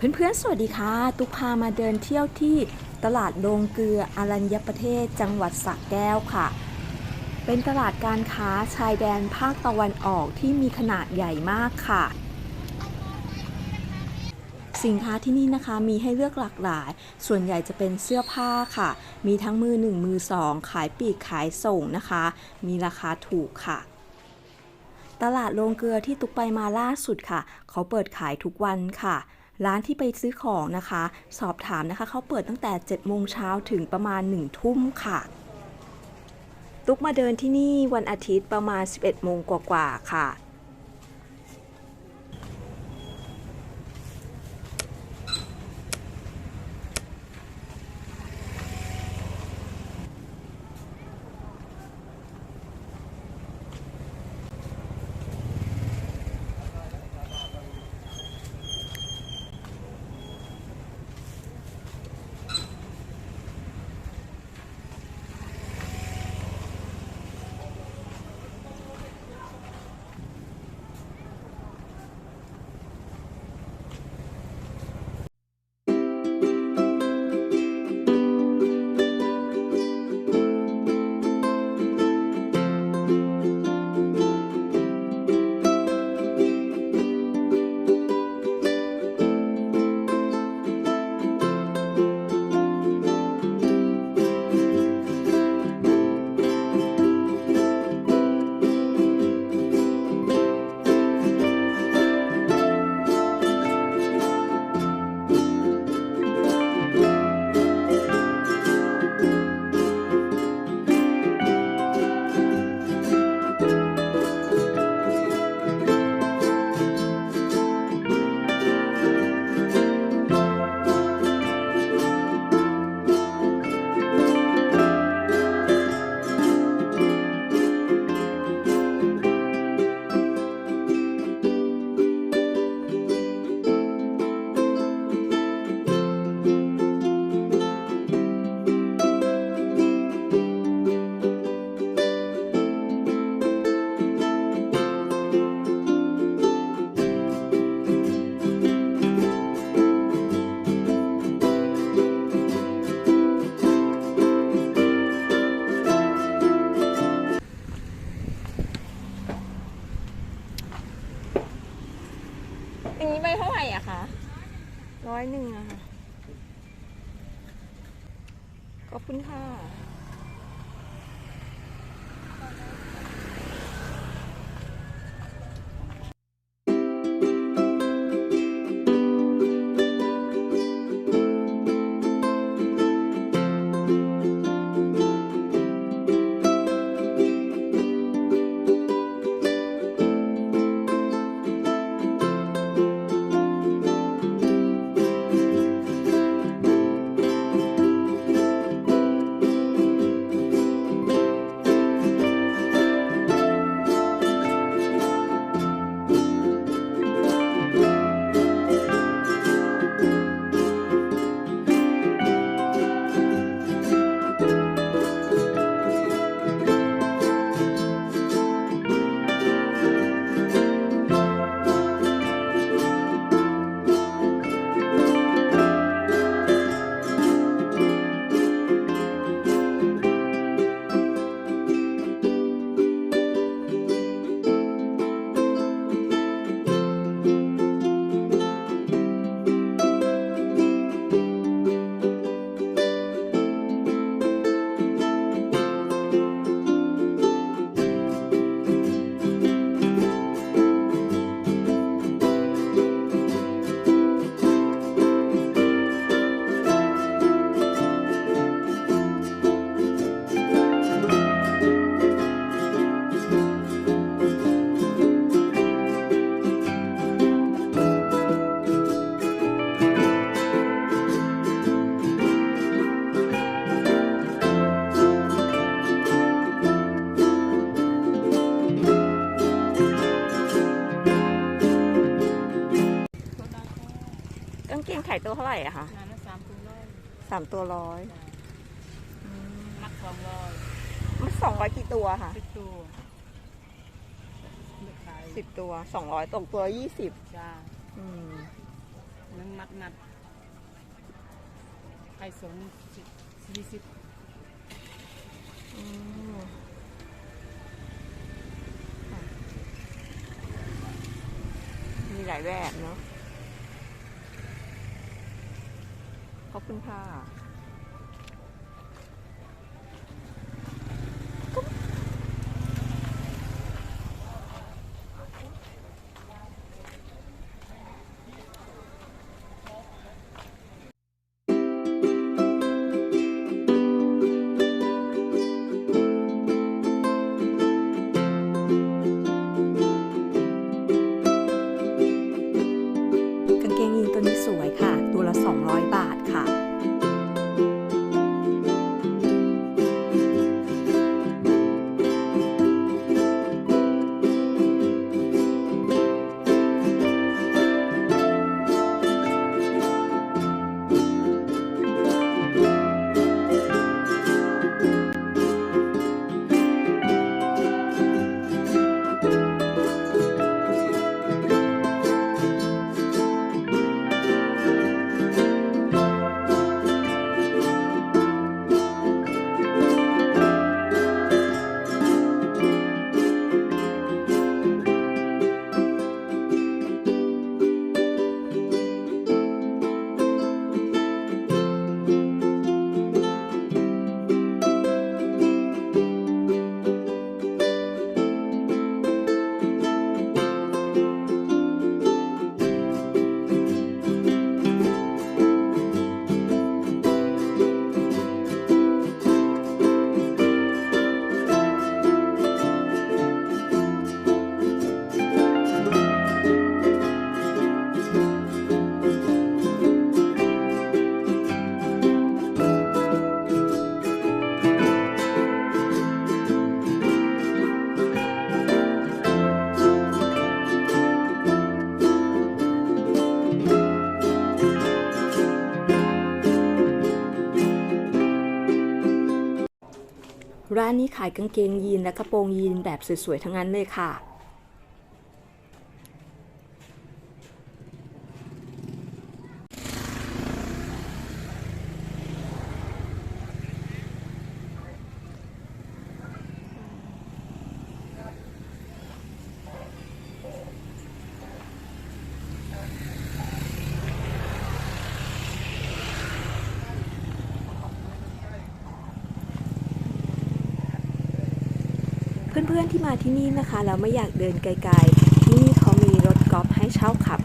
เพื่อนๆ สวัสดีค่ะ ตุกพามาเดินเที่ยวที่ตลาดโรงเกลืออรัญญประเทศจังหวัดสระแก้วค่ะ เป็นตลาดการค้าชายแดนภาคตะวันออกที่มีขนาดใหญ่มากค่ะ สินค้าที่นี่นะคะมีให้เลือกหลากหลาย ส่วนใหญ่จะเป็นเสื้อผ้าค่ะ มีทั้งมือหนึ่งมือสองขายปีกขายส่งนะคะ มีราคาถูกค่ะตลาดโรงเกลือที่ตุกไปมาล่าสุดค่ะ เขาเปิดขายทุกวันค่ะ ร้านที่ไปซื้อของนะคะ สอบถามนะคะเขาเปิดตั้งแต่7โมงเช้าถึงประมาณ1ทุ่มค่ะตุ๊กมาเดินที่นี่วันอาทิตย์ประมาณ 11โมงกว่าๆค่ะ นี้ใบเท่าไหร่อะคะร้อยหนึ่งอะค่ะขอบคุณค่ะ ร่อะคะงานละสามคุณร้อยสามตัวร้อยมักสองร้อยมันสองร้อยกี่ตัวค่ะสิบตัวเลือกขายสิบตัวสองร้อยตกตัวยี่สิบจ้าอืมหนึ่งมัดมัดไข่สงสิบยี่สิบอืมค่ะมีหลายแบบเนาะ ขอบคุณค่ะ ขายกางเกงยีนและกระโปรงยีนแบบสวยๆทั้งนั้นเลยค่ะ เพื่ อนๆที่มาที่นี่นะคะแล้วไม่อยากเดินไกลๆที่นี่เขามีรถกอล์ฟให้เช่าขับ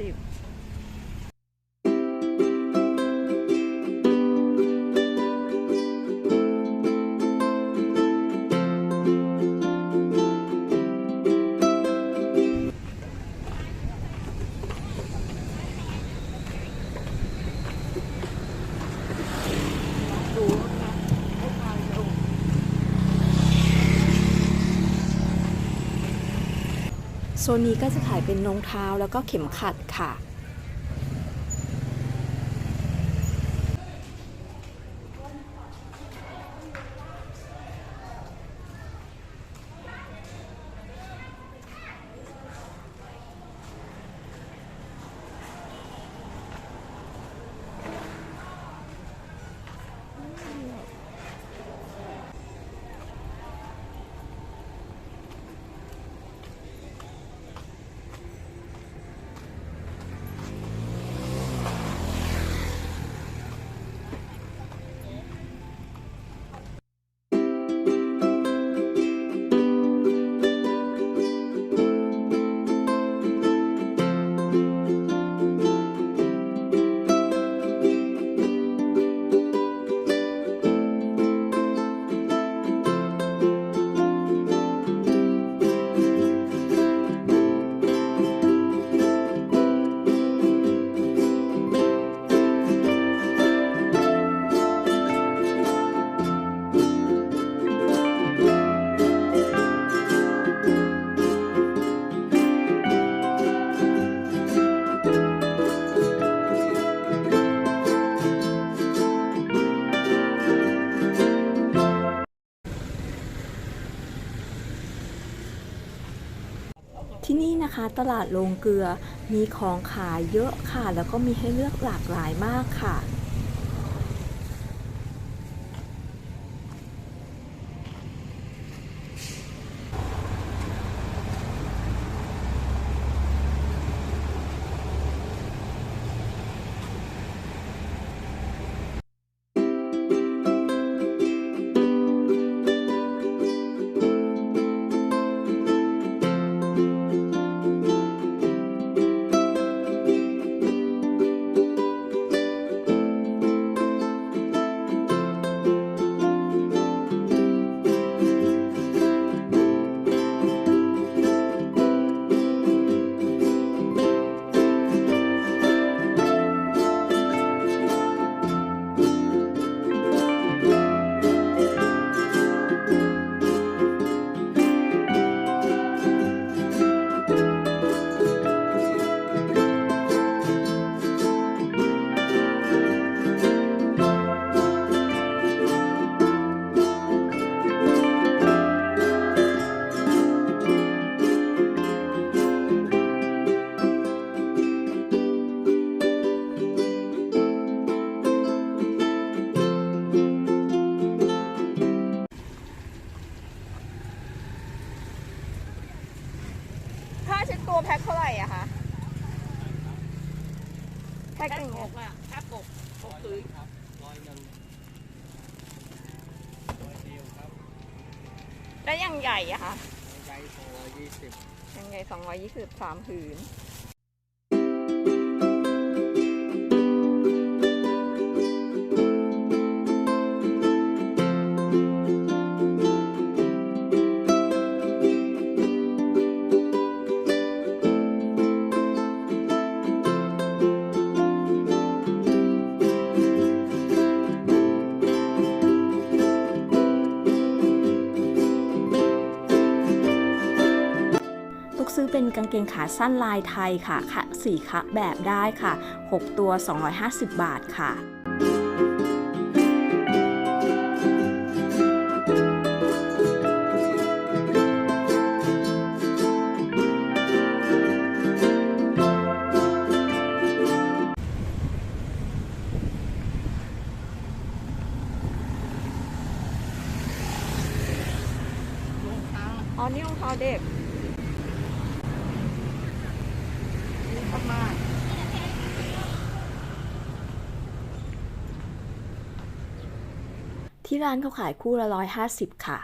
ร้อ โซนนี้ก็จะขายเป็นรองเท้าแล้วก็เข็มขัดค่ะ ที่นี่นะคะตลาดโรงเกลือมีของขายเยอะค่ะ แล้วก็มีให้เลือกหลากหลายมากค่ะ ตัวแพ็คเท่าไหร่อะคะ แพ็คแพ็หคนึ่งหกอะแพ็คหกหกคือครับร้อยหนึ่งร้อยเดียวครับแล้วอย่างใหญ่อะคะใหญ่โตยี่สิบอย่างใหญ่สองร้อยยี่สิบสามผืน กางเกงขาสั้นลายไทยค่ะคะสี่คะแบบได้ค่ะ 6 ตัว 250 บาทค่ะอ๋อนี่รองเท้าเด็ก ที่ร้านเขาขายคู่ละร้อยห้าสิบค่ะ